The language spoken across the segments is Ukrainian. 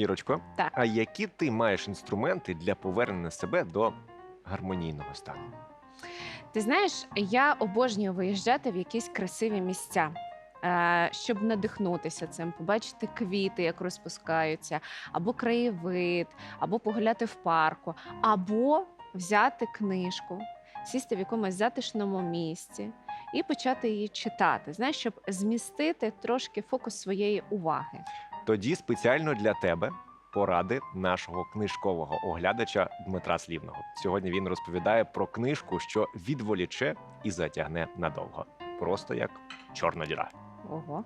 Ірочко, Так. а які ти маєш інструменти для повернення себе до гармонійного стану? Ти знаєш, я обожнюю виїжджати в якісь красиві місця. е, Щоб надихнутися цим, побачити квіти, як розпускаються, або краєвид, або погуляти в парку, або взяти книжку, сісти в якомусь затишному місці і почати її читати. Знаєш, щоб змістити трошки фокус своєї уваги. Тоді спеціально для тебе поради нашого книжкового оглядача Дмитра Слівного. Сьогодні він розповідає про книжку, що відволіче і затягне надовго, просто як чорна діра. Ого.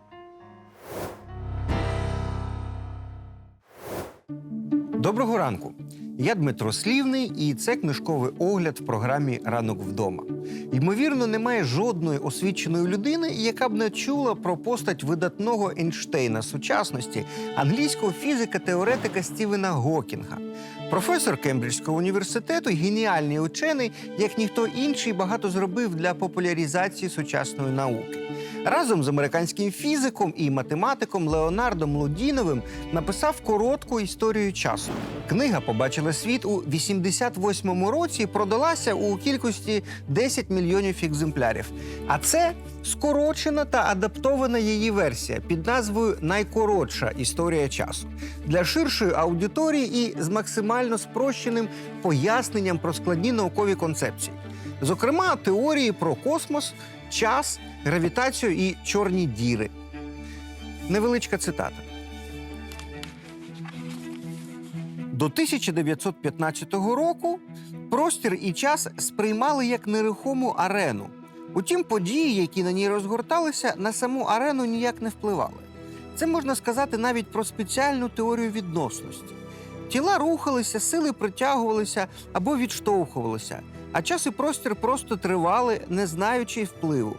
Доброго ранку. Я Дмитро Слівний, і це книжковий огляд в програмі Ранок вдома. Ймовірно, немає жодної освіченої людини, яка б не чула про постать видатного Ейнштейна сучасності, англійського фізика-теоретика Стівена Гокінга. Професор Кембриджського університету, геніальний учений, як ніхто інший, багато зробив для популяризації сучасної науки. Разом з американським фізиком і математиком Леонардом Лудіновим написав коротку історію часу. Книга побачила світ у 88-му році і продалася у кількості 10 мільйонів екземплярів. А це скорочена та адаптована її версія під назвою Найкоротша історія часу для ширшої аудиторії і з максимально спрощеним поясненням про складні наукові концепції. Зокрема, теорії про космос, час, гравітацію і чорні діри. Невеличка цитата. До 1915 року простір і час сприймали як нерухому арену. Утім, події, які на ній розгорталися, на саму арену ніяк не впливали. Це можна сказати навіть про спеціальну теорію відносності. Тіла рухалися, сили притягувалися або відштовхувалися, а час і простір просто тривали, не знаючи впливу.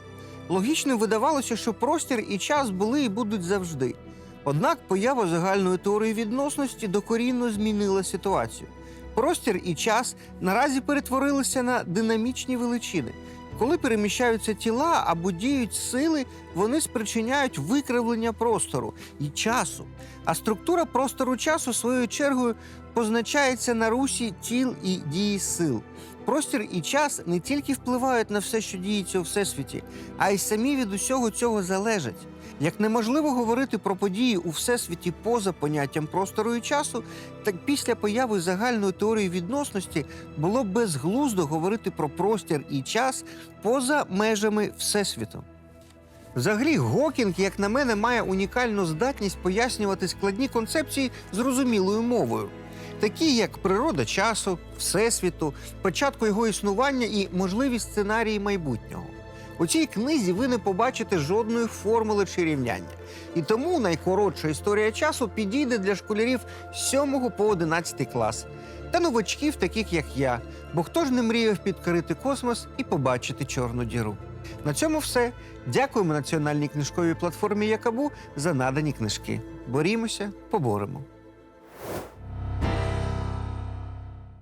Логічно видавалося, що простір і час були і будуть завжди. Однак поява загальної теорії відносності докорінно змінила ситуацію. Простір і час наразі перетворилися на динамічні величини. Коли переміщаються тіла або діють сили, вони спричиняють викривлення простору і часу. А структура простору часу своєю чергою позначається на русі тіл і дії сил. Простір і час не тільки впливають на все, що діється у всесвіті, а й самі від усього цього залежать. Як неможливо говорити про події у всесвіті поза поняттям простору і часу, так після появи загальної теорії відносності було безглуздо говорити про простір і час поза межами всесвіту. Взагалі, Гокінг, як на мене, має унікальну здатність пояснювати складні концепції зрозумілою мовою, такі як природа часу, всесвіту, початку його існування і можливі сценарії майбутнього. У цій книзі ви не побачите жодної формули чи рівняння. І тому найкоротша історія часу підійде для школярів з 7 по 11 клас та новачків, таких як я. Бо хто ж не мріяв підкорити космос і побачити чорну діру? На цьому все. Дякуємо національній книжковій платформі Якабу за надані книжки. Борімося, поборемо.